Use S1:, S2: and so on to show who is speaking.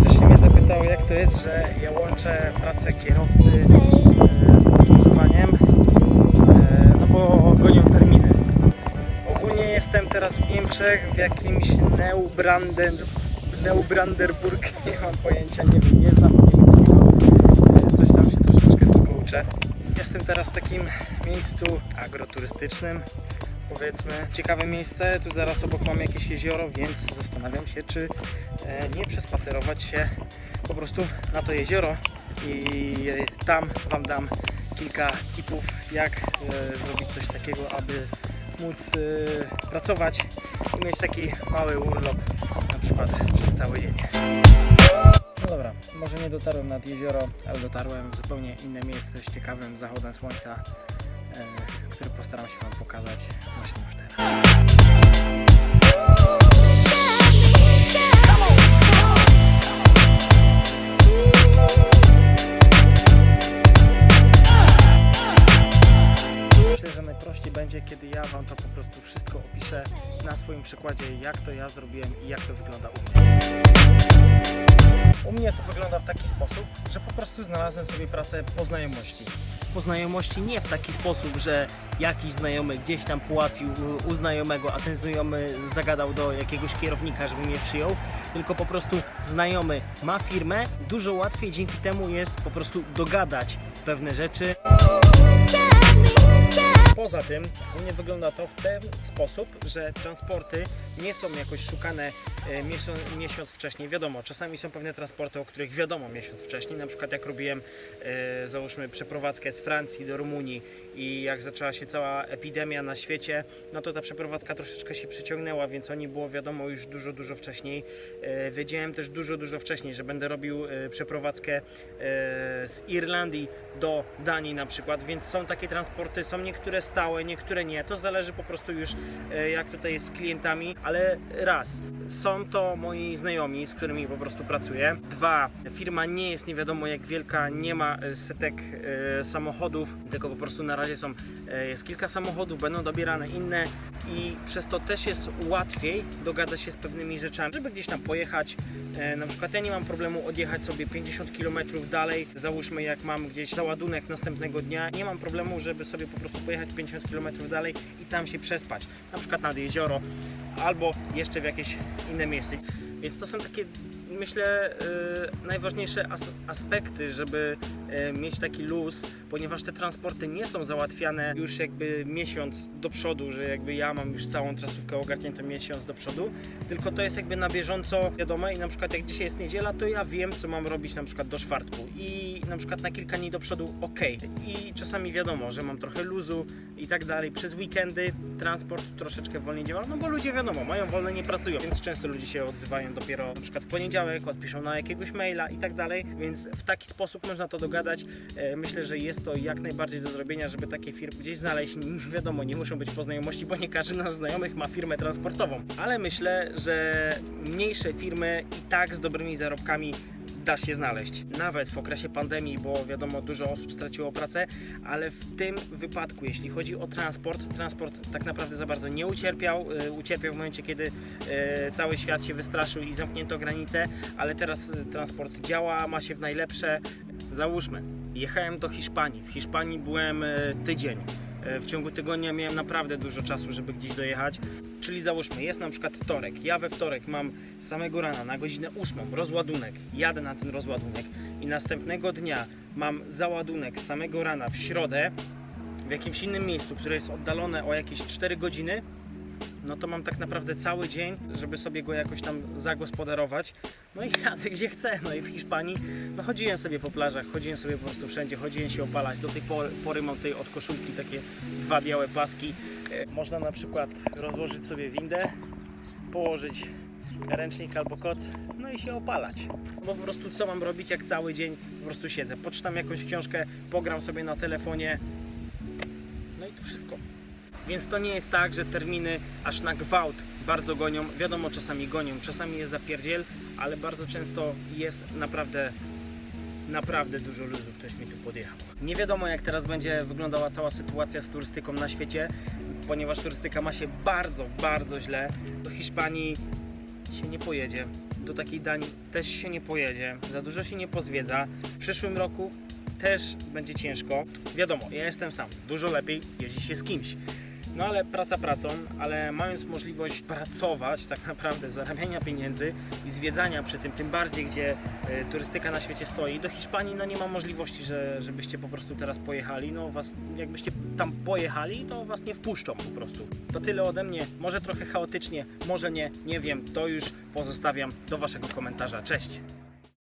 S1: ktoś się mnie zapytał, jak to jest, że ja łączę pracę kierowcy e, z podróżowaniem, e, no bo gonią terminy. Ogólnie jestem teraz w Niemczech, w jakimś Neubrander, Neubrandenburg, nie mam pojęcia, nie wiem, nie znam niemieckiego, E, coś tam się troszeczkę tylko uczę. Jestem teraz w takim miejscu agroturystycznym, powiedzmy. Ciekawe miejsce, tu zaraz obok mam jakieś jezioro, więc zastanawiam się, czy e, nie przespacerować się po prostu na to jezioro i e, tam Wam dam kilka tipów, jak e, zrobić coś takiego, aby móc pracować i mieć taki mały urlop na przykład przez cały dzień. No dobra, może nie dotarłem nad jezioro, ale dotarłem w zupełnie inne miejsce z ciekawym zachodem słońca, który postaram się Wam pokazać właśnie już teraz. Najprościej będzie, kiedy ja Wam to po prostu wszystko opiszę na swoim przykładzie, jak to ja zrobiłem i jak to wygląda u mnie. U mnie to wygląda w taki sposób, że po prostu znalazłem sobie pracę po znajomości. Po znajomości nie w taki sposób, że jakiś znajomy gdzieś tam połatwił u- u znajomego, a ten znajomy zagadał do jakiegoś kierownika, żeby mnie przyjął, tylko po prostu znajomy ma firmę, dużo łatwiej dzięki temu jest po prostu dogadać pewne rzeczy. Poza tym u mnie wygląda to w ten sposób, że transporty nie są jakoś szukane miesiąc, miesiąc wcześniej. Wiadomo, czasami są pewne transporty, o których wiadomo miesiąc wcześniej. Na przykład jak robiłem, e, załóżmy, przeprowadzkę z Francji do Rumunii i jak zaczęła się cała epidemia na świecie, no to ta przeprowadzka troszeczkę się przyciągnęła, więc o niej było wiadomo już dużo, dużo wcześniej. E, wiedziałem też dużo, dużo wcześniej, że będę robił e, przeprowadzkę e, z Irlandii do Danii na przykład, więc są takie transporty, są niektóre stałe, niektóre nie. To zależy po prostu już e, jak tutaj jest z klientami, ale raz, są to moi znajomi, z którymi po prostu pracuję. Dwa, firma nie jest nie wiadomo jak wielka, nie ma e, setek e, samochodów, tylko po prostu na razie są, e, jest kilka samochodów, będą dobierane inne i przez to też jest łatwiej dogadać się z pewnymi rzeczami, żeby gdzieś tam pojechać. E, Na przykład ja nie mam problemu odjechać sobie 50 km dalej, załóżmy jak mam gdzieś załadunek następnego dnia, nie mam problemu, żeby sobie po prostu pojechać 50 km dalej i tam się przespać, na przykład nad jezioro albo jeszcze w jakieś inne miejsce. Więc to są takie myślę e, najważniejsze as aspekty, żeby e, mieć taki luz, ponieważ te transporty nie są załatwiane już jakby miesiąc do przodu, że jakby ja mam już całą trasówkę ogarniętą miesiąc do przodu, tylko to jest jakby na bieżąco wiadome i na przykład jak dzisiaj jest niedziela, to ja wiem co mam robić na przykład do czwartku i na przykład na kilka dni do przodu ok. I czasami wiadomo, że mam trochę luzu i tak dalej. Przez weekendy transport troszeczkę wolniej działa, no bo ludzie wiadomo, mają wolne, nie pracują, więc często ludzie się odzywają dopiero na przykład w poniedziałek, odpiszą na jakiegoś maila i tak dalej, więc w taki sposób można to dogadać. E, Myślę, że jest to jak najbardziej do zrobienia, żeby takie firmy gdzieś znaleźć. Wiadomo, nie muszą być po znajomości, bo nie każdy z nas znajomych ma firmę transportową, ale myślę, że mniejsze firmy i tak z dobrymi zarobkami da się znaleźć. Nawet w okresie pandemii, bo wiadomo, dużo osób straciło pracę, ale w tym wypadku, jeśli chodzi o transport, transport tak naprawdę za bardzo nie ucierpiał. Y, Ucierpiał w momencie, kiedy y, cały świat się wystraszył i zamknięto granice, ale teraz y, transport działa, ma się w najlepsze. Załóżmy, jechałem do Hiszpanii. W Hiszpanii byłem tydzień. Y, W ciągu tygodnia miałem naprawdę dużo czasu, żeby gdzieś dojechać. Czyli załóżmy, jest na przykład wtorek. Ja we wtorek mam z samego rana na godzinę 8 rozładunek. Jadę na ten rozładunek i następnego dnia mam załadunek z samego rana w środę w jakimś innym miejscu, które jest oddalone o jakieś 4 godziny. No to mam tak naprawdę cały dzień, żeby sobie go jakoś tam zagospodarować. No i jadę gdzie chcę. No i w Hiszpanii no chodziłem sobie po plażach, chodziłem sobie po prostu wszędzie, chodziłem się opalać. Do tej pory, mam tutaj od koszulki takie dwa białe paski. E, Można na przykład rozłożyć sobie windę, położyć ręcznik albo koc, no i się opalać. Bo po prostu co mam robić, jak cały dzień po prostu siedzę. Poczytam jakąś książkę, pogram sobie na telefonie, no i to wszystko. Więc to nie jest tak, że terminy aż na gwałt bardzo gonią. Wiadomo, czasami gonią, czasami jest zapierdziel, ale bardzo często jest naprawdę naprawdę dużo luzu, ktoś mi tu podjechał. Nie wiadomo jak teraz będzie wyglądała cała sytuacja z turystyką na świecie, ponieważ turystyka ma się bardzo, bardzo źle. Do Hiszpanii się nie pojedzie. do takiej Danii też się nie pojedzie, za dużo się nie pozwiedza. W przyszłym roku też będzie ciężko. Wiadomo, ja jestem sam, dużo lepiej jeździ się z kimś. No ale praca pracą, ale mając możliwość pracować, tak naprawdę zarabiania pieniędzy i zwiedzania przy tym, tym bardziej gdzie y, turystyka na świecie stoi, do Hiszpanii no nie ma możliwości, że, żebyście po prostu teraz pojechali. No was, jakbyście tam pojechali, to was nie wpuszczą po prostu. To tyle ode mnie, może trochę chaotycznie, może nie, nie wiem, to już pozostawiam do waszego komentarza. Cześć!